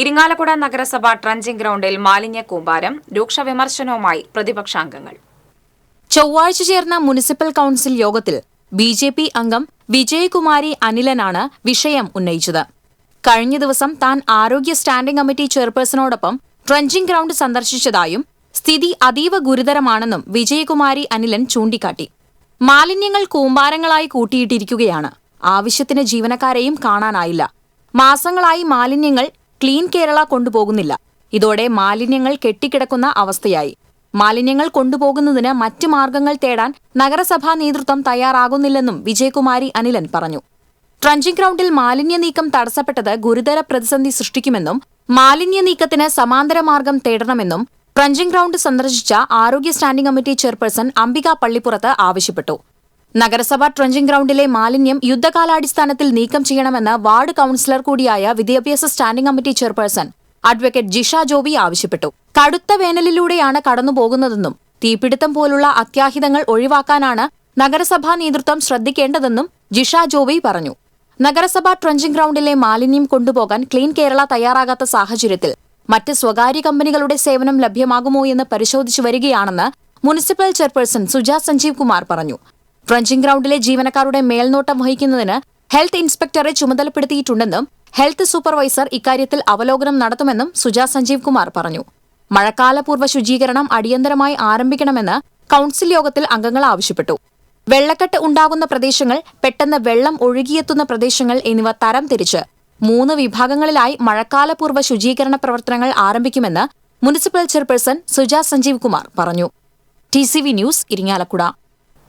ഇരിങ്ങാലക്കുട നഗരസഭ ട്രഞ്ചിംഗ് ഗ്രൗണ്ടിൽ മാലിന്യ കൂമ്പാരം രൂക്ഷ വിമർശനവുമായി പ്രതിപക്ഷാംഗങ്ങൾ. ചൊവ്വാഴ്ച ചേർന്ന മുനിസിപ്പൽ കൌൺസിൽ യോഗത്തിൽ ബി ജെ പി അംഗം വിജയകുമാരി അനിലനാണ് വിഷയം ഉന്നയിച്ചത്. കഴിഞ്ഞ ദിവസം താൻ ആരോഗ്യ സ്റ്റാൻഡിംഗ് കമ്മിറ്റി ചെയർപേഴ്സണോടൊപ്പം ട്രഞ്ചിംഗ് ഗ്രൗണ്ട് സന്ദർശിച്ചതായും സ്ഥിതി അതീവ ഗുരുതരമാണെന്നും വിജയകുമാരി അനിലൻ ചൂണ്ടിക്കാട്ടി. മാലിന്യങ്ങൾ കൂമ്പാരങ്ങളായി കൂട്ടിയിട്ടിരിക്കുകയാണ്. ആവശ്യത്തിന് ജീവനക്കാരെയും കാണാനായില്ല. മാസങ്ങളായി മാലിന്യങ്ങൾ ക്ലീൻ കേരള കൊണ്ടുപോകുന്നില്ല. ഇതോടെ മാലിന്യങ്ങൾ കെട്ടിക്കിടക്കുന്ന അവസ്ഥയായി. മാലിന്യങ്ങൾ കൊണ്ടുപോകുന്നതിന് മറ്റ് മാർഗങ്ങൾ തേടാൻ നഗരസഭാ നേതൃത്വം തയ്യാറാകുന്നില്ലെന്നും വിജയകുമാരി അനിലൻ പറഞ്ഞു. ട്രഞ്ചിംഗ് ഗ്രൗണ്ടിൽ മാലിന്യ നീക്കം തടസ്സപ്പെട്ടത് ഗുരുതര പ്രതിസന്ധി സൃഷ്ടിക്കുമെന്നും മാലിന്യ നീക്കത്തിന് സമാന്തര മാർഗം തേടണമെന്നും ട്രഞ്ചിംഗ് ഗ്രൗണ്ട് സന്ദർശിച്ച ആരോഗ്യ സ്റ്റാൻഡിംഗ് കമ്മിറ്റി ചെയർപേഴ്സൺ അംബിക പള്ളിപ്പുറത്ത് ആവശ്യപ്പെട്ടു. നഗരസഭ ട്രഞ്ചിംഗ് ഗ്രൗണ്ടിലെ മാലിന്യം യുദ്ധകാലാടിസ്ഥാനത്തിൽ നീക്കം ചെയ്യണമെന്ന് വാർഡ് കൌൺസിലർ കൂടിയായ വിദ്യാഭ്യാസ standing committee chairperson advocate Jisha Joby ആവശ്യപ്പെട്ടു. കടുത്ത വേനലിലൂടെയാണ് കടന്നുപോകുന്നതെന്നും തീപിടുത്തം പോലുള്ള അത്യാഹിതങ്ങൾ ഒഴിവാക്കാനാണ് നഗരസഭാ നേതൃത്വം ശ്രദ്ധിക്കേണ്ടതെന്നും ജിഷ ജോബി പറഞ്ഞു. നഗരസഭാ ട്രഞ്ചിംഗ് ഗ്രൗണ്ടിലെ മാലിന്യം കൊണ്ടുപോകാൻ ക്ലീൻ കേരള തയ്യാറാകാത്ത സാഹചര്യത്തിൽ മറ്റ് സ്വകാര്യ കമ്പനികളുടെ സേവനം ലഭ്യമാകുമോ എന്ന് പരിശോധിച്ചു വരികയാണെന്ന് മുനിസിപ്പൽ ചെയർപേഴ്സൺ സുജാ സഞ്ജീവ് കുമാർ പറഞ്ഞു. ട്രഞ്ചിംഗ് ഗ്രൗണ്ടിലെ ജീവനക്കാരുടെ മേൽനോട്ടം വഹിക്കുന്നതിന് ഹെൽത്ത് ഇൻസ്പെക്ടറെ ചുമതലപ്പെടുത്തിയിട്ടുണ്ടെന്നും ഹെൽത്ത് സൂപ്പർവൈസർ ഇക്കാര്യത്തിൽ അവലോകനം നടത്തുമെന്നും സുജ സഞ്ജീവ് കുമാർ പറഞ്ഞു. മഴക്കാലപൂർവ ശുചീകരണം അടിയന്തരമായി ആരംഭിക്കണമെന്ന് കൌൺസിൽ യോഗത്തിൽ അംഗങ്ങൾ ആവശ്യപ്പെട്ടു. വെള്ളക്കെട്ട് ഉണ്ടാകുന്ന പ്രദേശങ്ങൾ പെട്ടെന്ന് വെള്ളം ഒഴുകിയെത്തുന്ന പ്രദേശങ്ങൾ എന്നിവ തരം തിരിച്ച് മൂന്ന് വിഭാഗങ്ങളിലായി മഴക്കാലപൂർവ ശുചീകരണ പ്രവർത്തനങ്ങൾ ആരംഭിക്കുമെന്ന് മുനിസിപ്പൽ ചെയർപേഴ്സൺ സുജ സഞ്ജീവ് കുമാർ പറഞ്ഞു. T news Irinjalakuda.